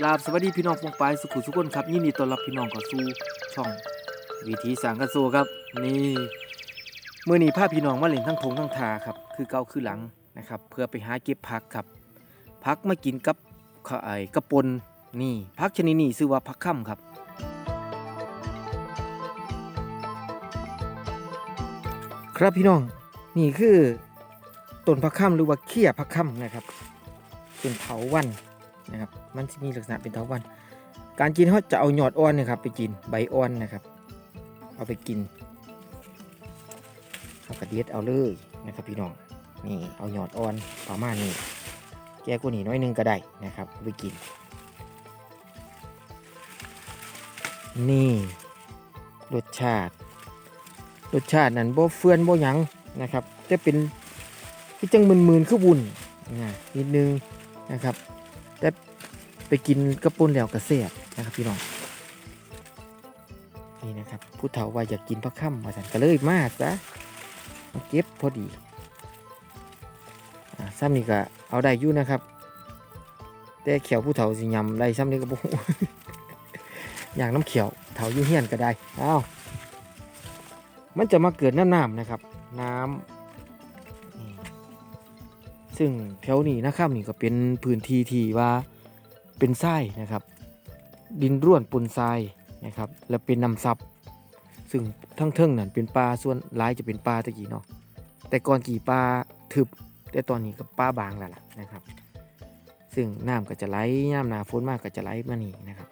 กราบสวัสดีพี่น้องปองปายสุขุสุขคนครับยินดีต้อนรับพี่น้องเข้าสู่ช่อง วิธีสร้างกันโซครับ นี่เมื่อนี้พาพี่น้องมาเล่นทั้งทงทั้งทาครับคือเก่าคือหลังนะครับ เพื่อไปหาเก็บผักครับผักมากินกับข้าวไอ้กระปนนี่ผักชนิดนี้ชื่อว่าผักค่ำครับครับพี่น้องนี่คือต้นผักค่ำหรือว่าเขี้ยผักค่ำนะครับ เป็นเถาวัน นะครับ มันจะมีลักษณะเป็นเถาวัน การกินเขาจะเอาหยอดอ่อนนะครับ ไปกินใบอ่อนนะครับ เอาไปกินเอากระเดียดเอาเลยนะครับพี่น้องนี่เอาหยอดอ่อนประมาณนี้แก้กว่านี้น้อยหนึงก็ได้นะครับเอาไปกิน นี่รสชาติรสชาตินั้นบ่เฟื่อนบ่หยังนะครับจะเป็นที่จังมึนๆคือวุ่นนะนิดนึงนะครับ แต่ไปกินกระปุนแล้วกระเสียบนะครับพี่น้องนี่นะครับผู้เฒ่าว่าอยากกินผักค่ำมาสั่นก็เลยมาซะมาเก็บพอดีซ้ำนี่ก็เอาได้อยู่นะครับ แต่เขียวผู้เฒ่าสิยำได้ซ้ำนี่ก็บ่อย่างน้ำเขียวเฒ่ายู่เฮียนก็ได้อ้าวมันจะมาเกิดน้ำน้ำนะครับ น้ำ ซึ่งแถวนี้นะครับนี่ก็เป็นพื้นที่ที่ว่าเป็นทรายนะครับ ดินร่วนปนทรายนะครับ และเป็นน้ำซับซึ่งทั้งเทิงนั่นเป็นปลาส่วนหลายจะเป็นปลาตะกี้เนาะแต่ก่อนกี่ปลาทึบแต่ตอนนี้ก็ปลาบางแล้วล่ะนะครับ ซึ่งน้ำก็จะไหลย่ามหนาฝนมากก็จะไหลมานี่นะครับ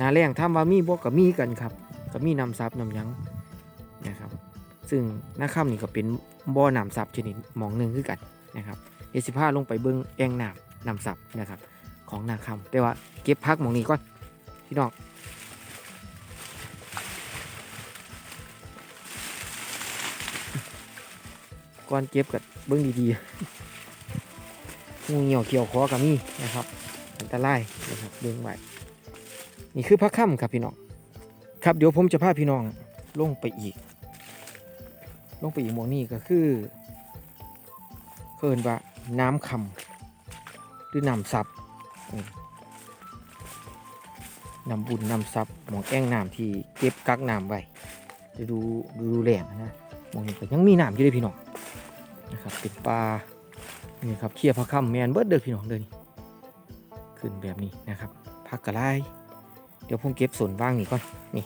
นาแรงถ้าว่ามีบ่ก็มีกันครับก็มีน้ำซับน้ำยังนะครับ ซึ่งหน้าค่ำนี่ก็เป็นบ่อน้ำซับชนิดหมองหนึ่งคือกันนะครับ เอสิพาลงไปเบิ้งแองน้ำน้ำซับนะครับ ของนาคำแต่ว่าเก็บพักหมองนี้ก่อนพี่น้องก่อนเก็บกับเบิ้งดีๆงูเหี่ยวเกี่ยวคอกับนี่นะครับ อันตรายนะครับเบิ้งไว้นี่คือพักค่ำครับพี่น้องครับเดี๋ยวผมจะพาพี่น้องลงไปอีก ลงไปอีกหมองนี่ก็คือเคินว่า น้ำคำหรือน้ำซับน้ำบุญน้ำซับหมองแอ่งน้ำที่เก็บกักน้ำไว้จะดูดูดูแหลงนะมองนี้ก็ยังมีน้ำอยู่เลยพี่น้องนะครับเป็นปลานี่ครับเคี่ยพระคำแมนเบิร์ดเด้อพี่น้องเด้อนี่ขึ้นแบบนี้นะครับพักกระไรเดี๋ยวผมเก็บส่วนว่างนี่ก่อนนี่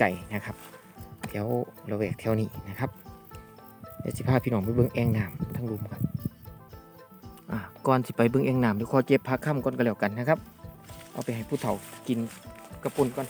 ไก่นะครับแถวระแวกแถวนี้นะครับเดี๋ยวสิพาพี่น้องไปเบิ่งแอ่งน้ำทั้งรุมกัน ก่อนสิไปเบิ่งแอ่งน้ำเดี๋ยวขอเจ็บพักค่ำก่อนก็แล้วกันนะครับ เอาไปให้ผู้เฒ่ากินกระปุนก่อน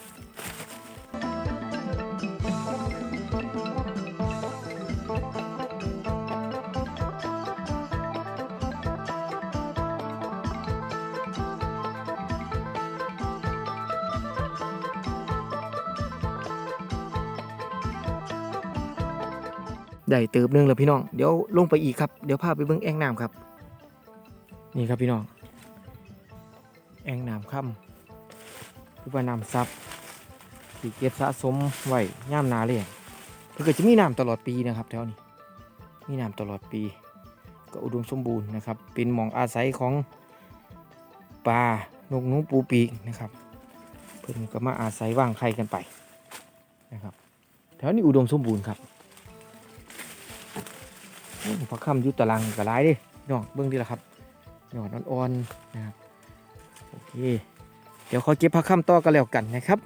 ได้เติบหนึงแล้วพี่น้อง เดี๋ยวลงไปอีกครับ เดี๋ยวพาไปเบิ่งแอ่งน้ำครับ นี่ครับพี่น้อง แองน้ำค่ำคือว่าน้ำซับที่เก็บสะสมไว้ย่ามนาเลยเพื่อจะมีน้ำตลอดปีนะครับแถวนี้ มีน้ำตลอดปี ก็อุดมสมบูรณ์นะครับ เป็นหมองอาศัยของปลานกหนูปูปีกนะครับ เพื่อนก็มาอาศัยว่างไข่กันไปนะครับ แถวนี้อุดมสมบูรณ์ครับพระค่ำอยุตารางกระไรเดิน้องเบื้องดีละครับ หยอดอ่อนๆนะครับโอเคเดี๋ยวขอเก็บผักข้ามต่อกันแล้วกันนะครับ